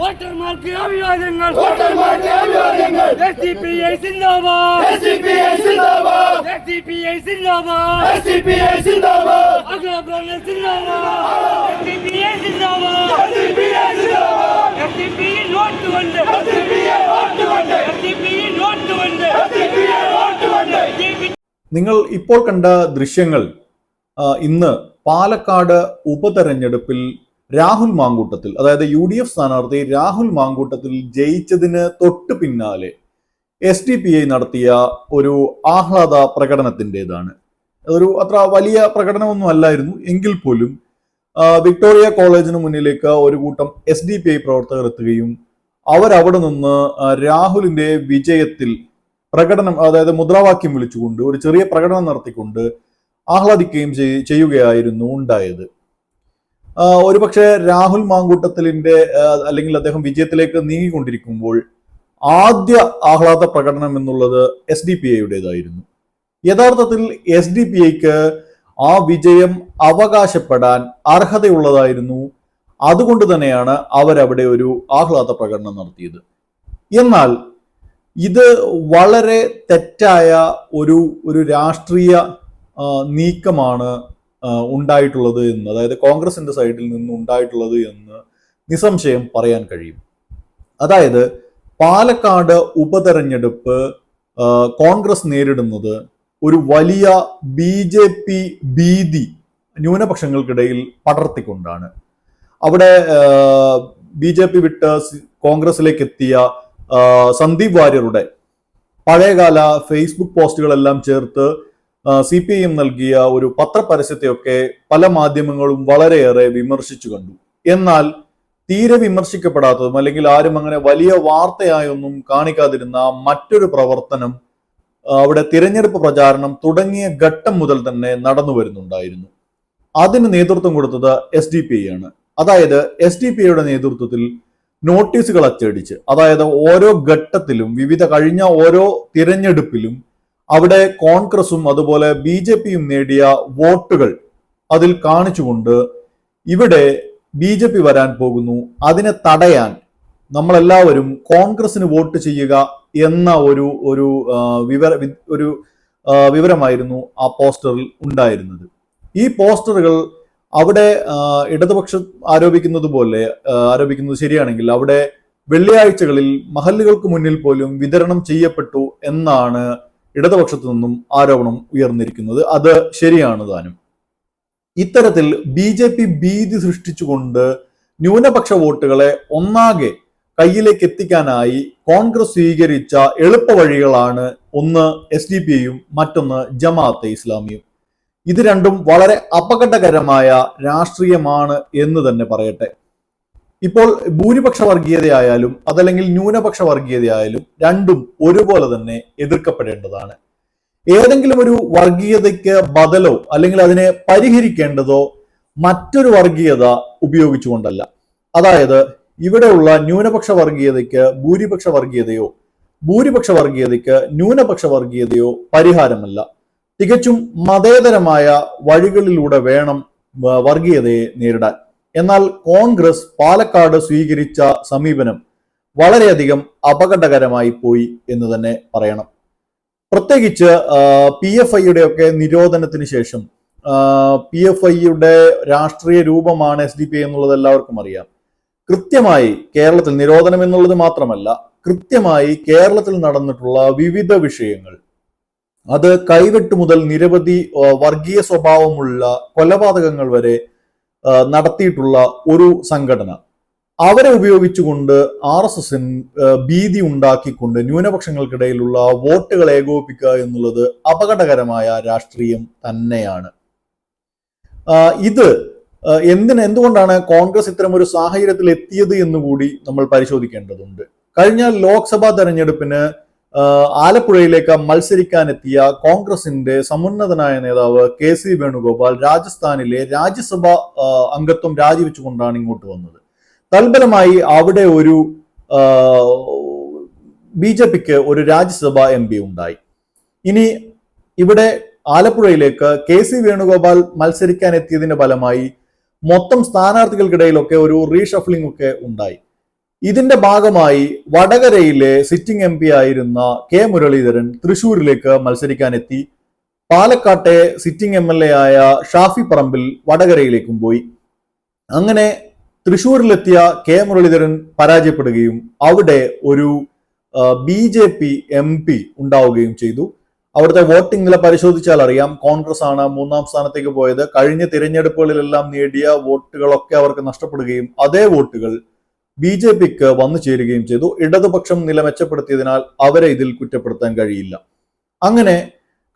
വോട്ടർമാർക്ക് അഭിവാദ്യങ്ങൾ വോട്ടർമാർക്ക് അഭിവാദ്യങ്ങൾ എസ് ഡി പി ഐ സിന്ദാബാദ് എസ് ഡി പി ഐ സിന്ദാബാദ് എസ് ഡി പി ഐ സിന്ദാബാദ് എസ് ഡി പി ഐ സിന്ദാബാദ് അഗ്രബ്രഹ്മ സിന്ദാബാദ് എസ് ഡി പി ഐ സിന്ദാബാദ് എസ് ഡി പി ഐ സിന്ദാബാദ് എസ് ഡി പി നോട്ട് കൊണ്ട് S D P I vote കൊണ്ട് എസ് ഡി പി നോട്ട് കൊണ്ട് S D P I vote കൊണ്ട് നിങ്ങൾ ഇപ്പോൾ കണ്ട ദൃശ്യങ്ങൾ ഇന്ന് പാലക്കാട് ഉപതെരഞ്ഞെടുപ്പിൽ രാഹുൽ മാങ്കൂട്ടത്തിൽ അതായത് യു ഡി എഫ് സ്ഥാനാർത്ഥി രാഹുൽ മാങ്കൂട്ടത്തിൽ ജയിച്ചതിന് തൊട്ട് പിന്നാലെ എസ് ഡി പി ഐ നടത്തിയ ഒരു ആഹ്ലാദ പ്രകടനത്തിന്റെതാണ്. ഒരു അത്ര വലിയ പ്രകടനമൊന്നും അല്ലായിരുന്നു. എങ്കിൽ പോലും വിക്ടോറിയ കോളേജിന് മുന്നിലേക്ക് ഒരു കൂട്ടം എസ് ഡി പി ഐ പ്രവർത്തകർ എത്തുകയും അവരവിടെ നിന്ന് രാഹുലിന്റെ വിജയത്തിൽ പ്രകടനം അതായത് മുദ്രാവാക്യം വിളിച്ചുകൊണ്ട് ഒരു ചെറിയ പ്രകടനം നടത്തിക്കൊണ്ട് ആഹ്ലാദിക്കുകയും ചെയ്- ചെയ്യുകയായിരുന്നു ഉണ്ടായത്. ഒരുപക്ഷെ രാഹുൽ മാങ്കൂട്ടത്തിലിന്റെ അല്ലെങ്കിൽ അദ്ദേഹം വിജയത്തിലേക്ക് നീങ്ങിക്കൊണ്ടിരിക്കുമ്പോൾ ആദ്യ ആഹ്ലാദ പ്രകടനം എന്നുള്ളത് എസ് ഡി പി ഐയുടേതായിരുന്നു യഥാർത്ഥത്തിൽ എസ് ഡി പി ഐക്ക് ആ വിജയം അവകാശപ്പെടാൻ അർഹതയുള്ളതായിരുന്നു. അതുകൊണ്ട് തന്നെയാണ് അവരവിടെ ഒരു ആഹ്ലാദ പ്രകടനം നടത്തിയത്. എന്നാൽ ഇത് വളരെ തെറ്റായ ഒരു ഒരു രാഷ്ട്രീയ നീക്കമാണ് ഉണ്ടായിട്ടുള്ളത് എന്ന് അതായത് കോൺഗ്രസിന്റെ സൈഡിൽ നിന്ന് ഉണ്ടായിട്ടുള്ളത് എന്ന് നിസ്സംശയം പറയാൻ കഴിയും. അതായത് പാലക്കാട് ഉപതെരഞ്ഞെടുപ്പ് കോൺഗ്രസ് നേരിടുന്നത് ഒരു വലിയ ബി ജെ പി ഭീതി ന്യൂനപക്ഷങ്ങൾക്കിടയിൽ പടർത്തിക്കൊണ്ടാണ്. അവിടെ ബി ജെ പി വിട്ട് കോൺഗ്രസിലേക്ക് എത്തിയ സന്ദീപ് വാര്യരുടെ പഴയകാല ഫേസ്ബുക്ക് പോസ്റ്റുകളെല്ലാം ചേർത്ത് സി പി ഐ എം നൽകിയ ഒരു പത്രപരസ്യത്തെയൊക്കെ പല മാധ്യമങ്ങളും വളരെയേറെ വിമർശിച്ചു കണ്ടു. എന്നാൽ തീരെ വിമർശിക്കപ്പെടാത്തതും അല്ലെങ്കിൽ ആരും അങ്ങനെ വലിയ വാർത്തയായൊന്നും കാണിക്കാതിരുന്ന മറ്റൊരു പ്രവർത്തനം അവിടെ തിരഞ്ഞെടുപ്പ് പ്രചാരണം തുടങ്ങിയ ഘട്ടം മുതൽ തന്നെ നടന്നു വരുന്നുണ്ടായിരുന്നു. അതിന് നേതൃത്വം കൊടുത്തത് എസ് ഡി പി ആണ്. അതായത് എസ് ഡി പി ഐയുടെ നേതൃത്വത്തിൽ നോട്ടീസുകൾ അച്ചടിച്ച് അതായത് ഓരോ ഘട്ടത്തിലും വിവിധ കഴിഞ്ഞ ഓരോ തിരഞ്ഞെടുപ്പിലും അവിടെ കോൺഗ്രസും അതുപോലെ ബി ജെ പിയും നേടിയ വോട്ടുകൾ അതിൽ കാണിച്ചുകൊണ്ട് ഇവിടെ ബി ജെ പി വരാൻ പോകുന്നു. അതിനെ തടയാൻ നമ്മളെല്ലാവരും കോൺഗ്രസിന് വോട്ട് ചെയ്യുക എന്ന ഒരു ഒരു വിവര ഒരു വിവരമായിരുന്നു ആ പോസ്റ്ററിൽ ഉണ്ടായിരുന്നത്. ഈ പോസ്റ്ററുകൾ അവിടെ ഇടതുപക്ഷം ആരോപിക്കുന്നത് പോലെ ആരോപിക്കുന്നത് ശരിയാണെങ്കിൽ അവിടെ വെള്ളിയാഴ്ചകളിൽ മഹല്ലുകൾക്ക് മുന്നിൽ പോലും വിതരണം ചെയ്യപ്പെട്ടു എന്നാണ് ഇടതുപക്ഷത്തു നിന്നും ആരോപണം ഉയർന്നിരിക്കുന്നത്. അത് ശരിയാണ് താനും. ഇത്തരത്തിൽ ബി ജെ പി ഭീതി സൃഷ്ടിച്ചുകൊണ്ട് ന്യൂനപക്ഷ വോട്ടുകളെ ഒന്നാകെ കയ്യിലേക്ക് എത്തിക്കാനായി കോൺഗ്രസ് സ്വീകരിച്ച എളുപ്പ വഴികളാണ് ഒന്ന് എസ് ഡി പി യും മറ്റൊന്ന് ജമാഅത്തെ ഇസ്ലാമിയും. ഇത് രണ്ടും വളരെ അപകടകരമായ രാഷ്ട്രീയമാണ് എന്ന് തന്നെ പറയട്ടെ. ഇപ്പോൾ ഭൂരിപക്ഷ വർഗീയതയായാലും അതല്ലെങ്കിൽ ന്യൂനപക്ഷ വർഗീയതയായാലും രണ്ടും ഒരുപോലെ തന്നെ എതിർക്കപ്പെടേണ്ടതാണ്. ഏതെങ്കിലും ഒരു വർഗീയതയ്ക്ക് ബദലോ അല്ലെങ്കിൽ അതിനെ പരിഹരിക്കേണ്ടതോ മറ്റൊരു വർഗീയത ഉപയോഗിച്ചുകൊണ്ടല്ല. അതായത് ഇവിടെയുള്ള ന്യൂനപക്ഷ വർഗീയതയ്ക്ക് ഭൂരിപക്ഷ വർഗീയതയോ ഭൂരിപക്ഷ വർഗീയതയ്ക്ക് ന്യൂനപക്ഷ വർഗീയതയോ പരിഹാരമല്ല. തികച്ചും മതേതരമായ വഴികളിലൂടെ വേണം വർഗീയതയെ നേരിടാൻ. എന്നാൽ കോൺഗ്രസ് പാലക്കാട് സ്വീകരിച്ച സമീപനം വളരെയധികം അപകടകരമായി പോയി എന്ന് തന്നെ പറയണം. പ്രത്യേകിച്ച് പി എഫ് ഐയുടെ ഒക്കെ നിരോധനത്തിന് ശേഷം പി എഫ് ഐയുടെ രാഷ്ട്രീയ രൂപമാണ് എസ് ഡി പി എന്നുള്ളത് എല്ലാവർക്കും അറിയാം. കൃത്യമായി കേരളത്തിൽ നിരോധനം എന്നുള്ളത് മാത്രമല്ല കൃത്യമായി കേരളത്തിൽ നടന്നിട്ടുള്ള വിവിധ വിഷയങ്ങൾ അത് കൈവെട്ട് മുതൽ നിരവധി വർഗീയ സ്വഭാവമുള്ള കൊലപാതകങ്ങൾ വരെ നടത്തിയിട്ടുള്ള ഒരു സംഘടന. അവരെ ഉപയോഗിച്ചുകൊണ്ട് ആർ എസ് എസിന് ഭീതി ഉണ്ടാക്കിക്കൊണ്ട് ന്യൂനപക്ഷങ്ങൾക്കിടയിലുള്ള വോട്ടുകൾ ഏകോപിക്കുക എന്നുള്ളത് അപകടകരമായ രാഷ്ട്രീയം തന്നെയാണ്. ഇത് എന്തിന് എന്തുകൊണ്ടാണ് കോൺഗ്രസ് ഇത്തരം ഒരു സാഹചര്യത്തിൽ എത്തിയത് എന്നുകൂടി നമ്മൾ പരിശോധിക്കേണ്ടതുണ്ട്. കഴിഞ്ഞ ലോക്സഭാ തെരഞ്ഞെടുപ്പിന് ആലപ്പുഴയിലേക്ക് മത്സരിക്കാനെത്തിയ കോൺഗ്രസിന്റെ സമുന്നതനായ നേതാവ് കെ സി വേണുഗോപാൽ രാജസ്ഥാനിലെ രാജ്യസഭ അംഗത്വം രാജിവെച്ചുകൊണ്ടാണ് ഇങ്ങോട്ട് വന്നത്. തൽഫലമായി അവിടെ ഒരു ബി ജെ പിക്ക് ഒരു രാജ്യസഭ എം പി ഉണ്ടായി. ഇനി ഇവിടെ ആലപ്പുഴയിലേക്ക് കെ സി വേണുഗോപാൽ മത്സരിക്കാൻ എത്തിയതിന്റെ ഫലമായി മൊത്തം സ്ഥാനാർത്ഥികൾക്കിടയിലൊക്കെ ഒരു റീഷഫ്ലിംഗ് ഒക്കെ ഉണ്ടായി. ഇതിന്റെ ഭാഗമായി വടകരയിലെ സിറ്റിംഗ് എം ആയിരുന്ന കെ മുരളീധരൻ തൃശൂരിലേക്ക് മത്സരിക്കാനെത്തി. പാലക്കാട്ടെ സിറ്റിംഗ് എം എൽ എ ആയ ഷാഫി പറമ്പിൽ വടകരയിലേക്കും പോയി. അങ്ങനെ തൃശൂരിലെത്തിയ കെ മുരളീധരൻ പരാജയപ്പെടുകയും അവിടെ ഒരു B J P M P ഉണ്ടാവുകയും ചെയ്തു. അവിടുത്തെ വോട്ടിംഗ് നില പരിശോധിച്ചാൽ അറിയാം. കോൺഗ്രസ് ആണ് മൂന്നാം സ്ഥാനത്തേക്ക് പോയത്. കഴിഞ്ഞ തിരഞ്ഞെടുപ്പുകളിലെല്ലാം നേടിയ വോട്ടുകളൊക്കെ അവർക്ക് നഷ്ടപ്പെടുകയും അതേ വോട്ടുകൾ ബി ജെ പിക്ക് വന്നു ചേരുകയും ചെയ്തു. ഇടതുപക്ഷം നില മെച്ചപ്പെടുത്തിയതിനാൽ അവരെ ഇതിൽ കുറ്റപ്പെടുത്താൻ കഴിയില്ല. അങ്ങനെ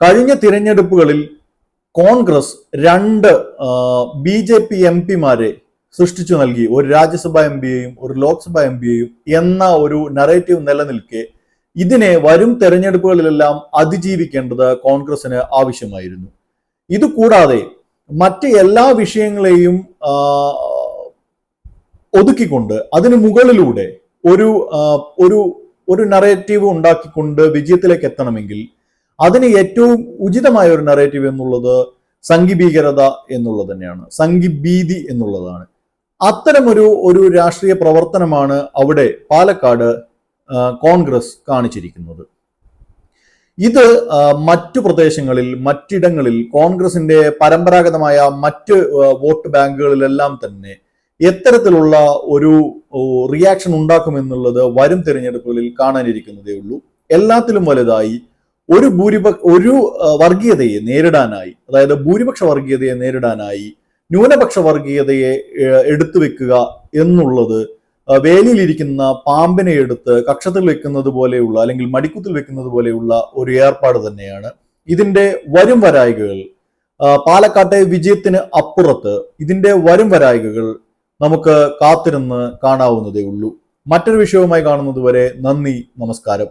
കഴിഞ്ഞ തിരഞ്ഞെടുപ്പുകളിൽ കോൺഗ്രസ് രണ്ട് ബി ജെ പി എം പിമാരെ സൃഷ്ടിച്ചു നൽകി. ഒരു രാജ്യസഭ എം പിയെയും ഒരു ലോക്സഭ എം പിയെയും എന്ന ഒരു നറേറ്റീവ് നിലനിൽക്കെ ഇതിനെ വരും തെരഞ്ഞെടുപ്പുകളിലെല്ലാം അതിജീവിക്കേണ്ടത് കോൺഗ്രസിന് ആവശ്യമായിരുന്നു. ഇതുകൂടാതെ മറ്റ് എല്ലാ വിഷയങ്ങളെയും ഒതുക്കിക്കൊണ്ട് അതിനു മുകളിലൂടെ ഒരു ഒരു ഒരു നറേറ്റീവ് ഉണ്ടാക്കിക്കൊണ്ട് വിജയത്തിലേക്ക് എത്തണമെങ്കിൽ അതിന് ഏറ്റവും ഉചിതമായ ഒരു നറേറ്റീവ് എന്നുള്ളത് സംഘിഭീകരത എന്നുള്ളത് തന്നെയാണ്. സംഘിഭീതി എന്നുള്ളതാണ്. അത്തരമൊരു ഒരു രാഷ്ട്രീയ പ്രവർത്തനമാണ് അവിടെ പാലക്കാട് കോൺഗ്രസ് കാണിച്ചിരിക്കുന്നത്. ഇത് മറ്റു പ്രദേശങ്ങളിൽ മറ്റിടങ്ങളിൽ കോൺഗ്രസിന്റെ പരമ്പരാഗതമായ മറ്റ് വോട്ട് ബാങ്കുകളിലെല്ലാം തന്നെ എത്തരത്തിലുള്ള ഒരു റിയാക്ഷൻ ഉണ്ടാക്കുമെന്നുള്ളത് വരും തിരഞ്ഞെടുപ്പുകളിൽ കാണാനിരിക്കുന്നതേ ഉള്ളൂ. എല്ലാത്തിലും വലുതായി ഒരു ഭൂരിപക്ഷ ഒരു വർഗീയതയെ നേരിടാനായി അതായത് ഭൂരിപക്ഷ വർഗീയതയെ നേരിടാനായി ന്യൂനപക്ഷ വർഗീയതയെ എടുത്തു വെക്കുക എന്നുള്ളത് വേലിയിലിരിക്കുന്ന പാമ്പിനെ എടുത്ത് കക്ഷത്തിൽ വെക്കുന്നത് പോലെയുള്ള അല്ലെങ്കിൽ മടിക്കുത്തിൽ വെക്കുന്നത് പോലെയുള്ള ഒരു ഏർപ്പാട് തന്നെയാണ്. ഇതിന്റെ വരും വരായികകൾ പാലക്കാട്ടെ വിജയത്തിന് അപ്പുറത്ത് ഇതിന്റെ വരും വരായികകൾ നമുക്ക് കാത്തിരുന്ന് കാണാവുന്നതേ ഉള്ളൂ മറ്റൊരു വിഷയവുമായി കാണുന്നത് വരെ നന്ദി നമസ്കാരം.